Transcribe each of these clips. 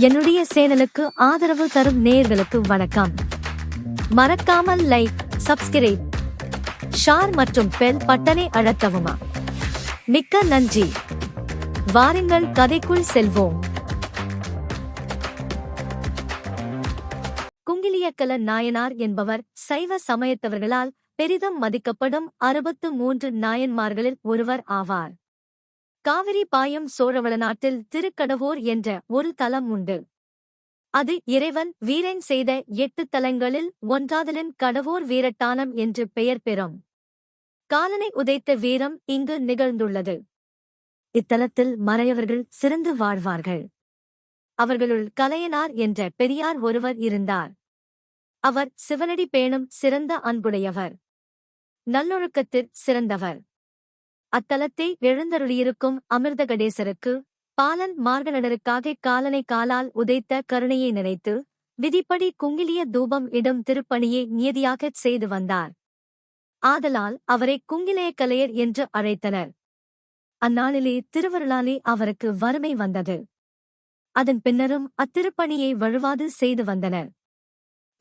என்னுடைய சேனலுக்கு ஆதரவு தரும் நேர்களுக்கு வணக்கம். மறக்காமல் லைக் சப்ஸ்கிரைப் ஷார் மற்றும் பெல் பட்டனை அழுத்தவுமா. மிக்க நன்றி. வாருங்கள் கதைக்குள் செல்வோம். குங்கிலியக்கல நாயனார் என்பவர் சைவ சமயத்தவர்களால் பெரிதும் மதிக்கப்படும் அறுபத்து மூன்று நாயன்மார்களில் ஒருவர் ஆவார். காவிரி பாயும் சோழவள நாட்டில் திருக்கடவோர் என்ற ஒரு தலம் உண்டு. அது இறைவன் வீரன் செய்த எட்டு தலங்களில் ஒன்றாதலின் கடவோர் வீரட்டானம் என்று பெயர் பெறும். காலனை உதைத்த வீரம் இங்கு நிகழ்ந்துள்ளது. இத்தலத்தில் மறையவர்கள் சிறந்து வாழ்வார்கள். அவர்களுள் கலையனார் என்ற பெரியார் ஒருவர் இருந்தார். அவர் சிவனடி பேணும் சிறந்த அன்புடையவர். நல்லொழுக்கத்தில் சிறந்தவர். அத்தலத்தை எழுந்தருளியிருக்கும் அமிர்தகடேசருக்கு பாலன் மார்கநடருக்காக காலனை காலால் உதைத்த கருணையை நினைத்து விதிப்படி குங்கிலிய தூபம் இடும் திருப்பணியை நியதியாகச் செய்து வந்தார். ஆதலால் அவரை குங்கிலேய கலையர் என்று அழைத்தனர். அந்நாளிலே திருவருளாலே அவருக்கு வறுமை வந்தது. அதன் பின்னரும் அத்திருப்பணியை வழுவாது செய்து வந்தனர்.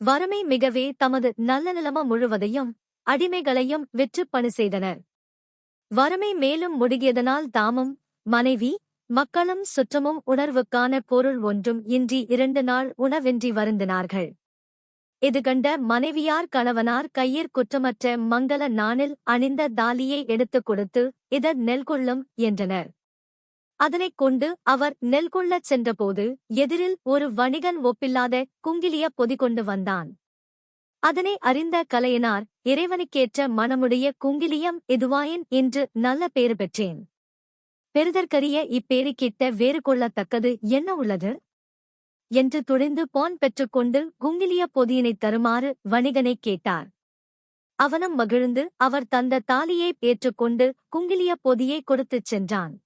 வறுமை மிகவே தமது நல்ல நிலம முழுவதையும் அடிமைகளையும் விற்று பணி செய்தனர். வறுமை மேலும் முடுகியதனால் தாமும் மனைவி மக்களும் சுற்றமும் உணர்வுக்கான பொருள் ஒன்றும் இன்றி இரண்டு நாள் உணவின்றி வருந்தினார்கள். இது கண்ட மனைவியார் கணவனார் கையிற் குற்றமற்ற மங்கள நாணில் அணிந்த தாலியை எடுத்துக் கொடுத்து இதர் நெல்கொள்ளும் என்றனர். அதனைக் கொண்டு அவர் நெல்கொள்ளச் சென்றபோது எதிரில் ஒரு வணிகன் ஒப்பில்லாத குங்கிலிய பொதி கொண்டு வந்தான். அதனை அறிந்த கலையனார் இறைவனுக்கேற்ற மனமுடைய குங்கிலியம் இதுவாயின் என்று நல்ல பேறு பெற்றேன். பெருதற்கரிய இப்பேறு கிட்ட வேறு கொள்ளத்தக்கது என்ன உள்ளது? என்று துணிந்து போன் பெற்றுக்கொண்டு குங்கிலிய பொதியினைத் தருமாறு வணிகனைக் கேட்டார். அவனும் மகிழ்ந்து அவர் தந்த தாலியை ஏற்றுக்கொண்டு குங்கிலிய பொதியை கொடுத்துச் சென்றான்.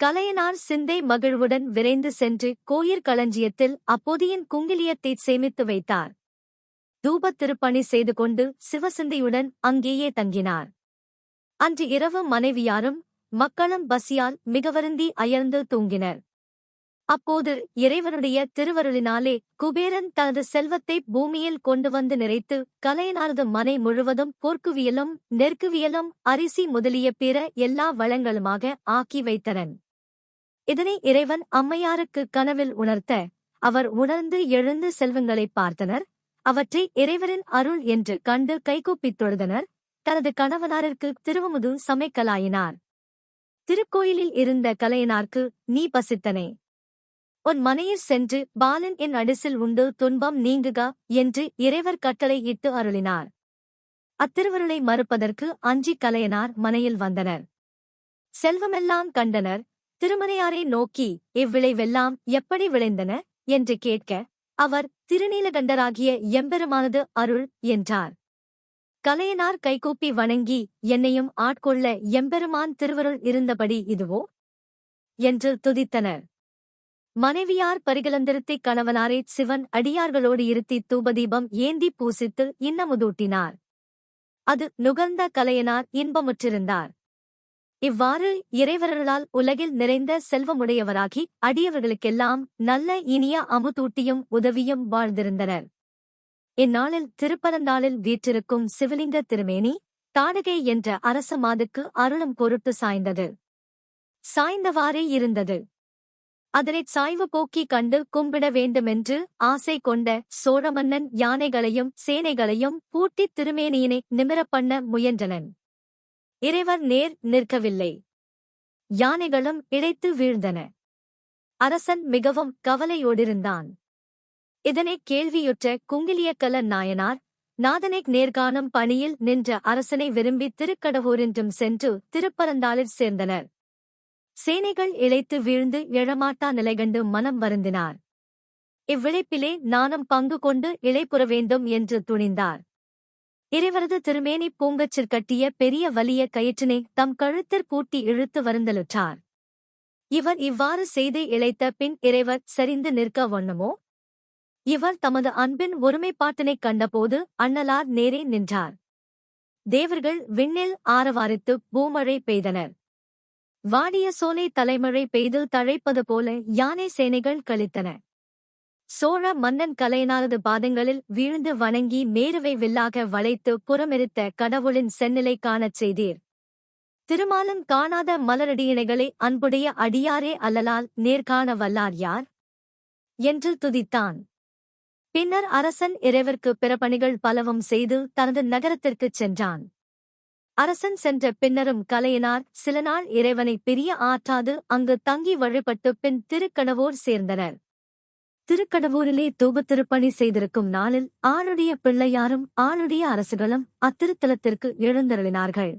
கலையனார் சிந்தை மகிழ்வுடன் விரைந்து சென்று கோயிற் களஞ்சியத்தில் அப்பொதியின் குங்கிலியத்தைச் சேமித்து வைத்தார். தூபத் திருப்பணி செய்து கொண்டு சிவசிந்தையுடன் அங்கேயே தங்கினார். அன்று இரவு மனைவியாரும் மக்களும் பசியால் மிகவருந்தி அயர்ந்து தூங்கினர். அப்போது இறைவனுடைய திருவருளினாலே குபேரன் தனது செல்வத்தை பூமியில் கொண்டு வந்து நிறைத்து கலையனாரது மனை முழுவதும் போர்க்குவியலும் நெற்குவியலும் அரிசி முதலிய பிற எல்லா வளங்களுமாக ஆக்கி வைத்தனன். இதனை இறைவன் அம்மையாருக்கு கனவில் உணர்த்த அவர் உணர்ந்து எழுந்து செல்வங்களைப் பார்த்தனர். அவற்றை இறைவரின் அருள் என்று கண்டு கைகூப்பித் தொழுதனர் தனது கணவனாருக்கு திருவமுது சமைக்கலாயினார். திருக்கோயிலில் இருந்த கலையனார்க்கு நீ பசித்தனே. உன் மனையில் சென்று பாலன் என் அடிசில் உண்டு துன்பம் நீங்குக என்று இறைவர் கட்டளை இட்டு அருளினார். அத்திருவருளை மறுப்பதற்கு அஞ்சி கலையனார் மனையில் வந்தனர். செல்வமெல்லாம் கண்டனர். திருமணையாரை நோக்கி இவ்விளைவெல்லாம் எப்படி விளைந்தன? என்று கேட்க அவர் திருநீலகண்டராகிய எம்பெருமானது அருள் என்றார். கலையனார் கைகூப்பி வணங்கி என்னையும் ஆட்கொள்ள எம்பெருமான் திருவருள் இருந்தபடி இதுவோ என்று துதித்தனர். மனைவியார் பரிகலந்திருத்தி கணவனாரே சிவன் அடியார்களோடு இருத்தி தூபதீபம் ஏந்தி பூசித்து இன்னமுதூட்டினார். அது நுகர்ந்த கலையனார் இன்பமுற்றிருந்தார். இவ்வாறு இறைவர்களால் உலகில் நிறைந்த செல்வமுடையவராகி அடியவர்களுக்கெல்லாம் நல்ல இனிய அமுதூட்டியும் உதவியும் வாழ்ந்திருந்தனர். இந்நாளில் திருப்பரந்தாளில் வீற்றிருக்கும் சிவலிங்க திருமேனி தாடகை என்ற அரச மாதுக்கு அருளும் பொருட்டு சாய்ந்தது. சாய்ந்தவாறே இருந்தது. அதனைச் சாய்வு போக்கி கண்டு கும்பிட வேண்டுமென்று ஆசை கொண்ட சோழமன்னன் யானைகளையும் சேனைகளையும் பூட்டித் திருமேனியினை நிமிரப் பண்ண முயன்றனன். இறைவர் நேர் நிற்கவில்லை. யானைகளும் இழைத்து வீழ்ந்தன. அரசன் மிகவும் கவலையோடிருந்தான். இதனை கேள்வியுற்ற குங்கிலியக்கல நாயனார் நாதனை நேர்காணும் பணியில் நின்ற அரசனை விரும்பி திருக்கடவூரின்றும் சென்று திருப்பரந்தாளில் சேர்ந்தனர். சேனைகள் இழைத்து வீழ்ந்து எழமாட்டா நிலைகண்டு மனம் வருந்தினார். இவ்விழைப்பிலே நானும் பங்கு கொண்டு இழைப்புற வேண்டும் என்று துணிந்தார். இறைவரது திருமேனி பூங்கச்சிற் கட்டிய பெரிய வலிய கயிற்றினை தம் கழுத்திற் பூட்டி இழுத்து வருந்தலுற்றார். இவர் இவ்வாறு செய்து இழைத்த பின் இறைவர் சரிந்து நிற்க வண்ணமோ? இவர் தமது அன்பின் ஒருமைப்பாட்டினைக் கண்டபோது அண்ணலார் நேரே நின்றார். தேவர்கள் விண்ணில் ஆரவாரித்து பூமழை பெய்தனர். வாடிய சோலை தலைமழை பெய்து தழைப்பது போல யானை சேனைகள் கழித்தன. சோழ மன்னன் கலையனாரது பாதங்களில் வீழ்ந்து வணங்கி மேருவை வில்லாக வளைத்து புறமெரித்த கடவுளின் செந்நிலை காணச் செய்தீர். திருமாலன் காணாத மலரடியினைகளை அன்புடைய அடியாரே அல்லலால் நேர்காண வல்லார் யார்? என்று துதித்தான். பின்னர் அரசன் இறைவர்க்கு பிறப்பணிகள் பலவும் செய்து தனது நகரத்திற்குச் சென்றான். அரசன் சென்ற பின்னரும் கலையினார். சில நாள் இறைவனை பிரிய ஆற்றாது அங்கு தங்கி வழிபட்டு பின் திருக்கணவோர் சேர்ந்தனர். திருக்கடவூரிலே தூபத்திருப்பணி செய்திருக்கும் நாளில் ஆளுடைய பிள்ளையாரும் ஆளுடைய அரசுகளும் அத்திருத்தலத்திற்கு எழுந்தருளினார்கள்.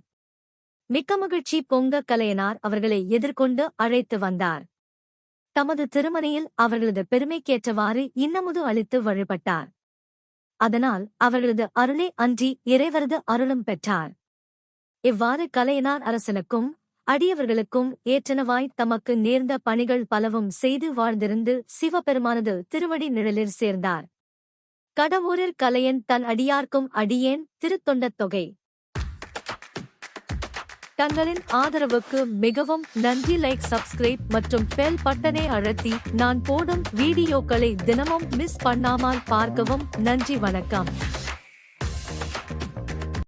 மிக்க மகிழ்ச்சி பொங்க கலையனார் அவர்களை எதிர்கொண்டு அழைத்து வந்தார். தமது திருமணையில் அவர்களது பெருமைக்கேற்றவாறு இன்னமுது அளித்து வழிபட்டார். அதனால் அவர்களது அருளே அன்றி இறைவரது அருளும் பெற்றார். இவ்வாறு கலையனார் அரசனுக்கும் அடியவர்களுக்கும் ஏற்றனவாய் தமக்கு நேர்ந்த பணிகள் பலவும் செய்து வாழ்ந்திருந்து சிவபெருமானது திருவடி நிழலில் சேர்ந்தார். கடவுரில் கலையன் தன் அடியார்க்கும் அடியேன் திருத்தொண்டத் தொகை. தங்களின் ஆதரவுக்கு மிகவும் நன்றி லைக் சப்ஸ்கிரைப் மற்றும் பெல் பட்டனை அழுத்தி நான் போடும் வீடியோக்களை தினமும் மிஸ் பண்ணாமல் பார்க்கவும் நன்றி வணக்கம்.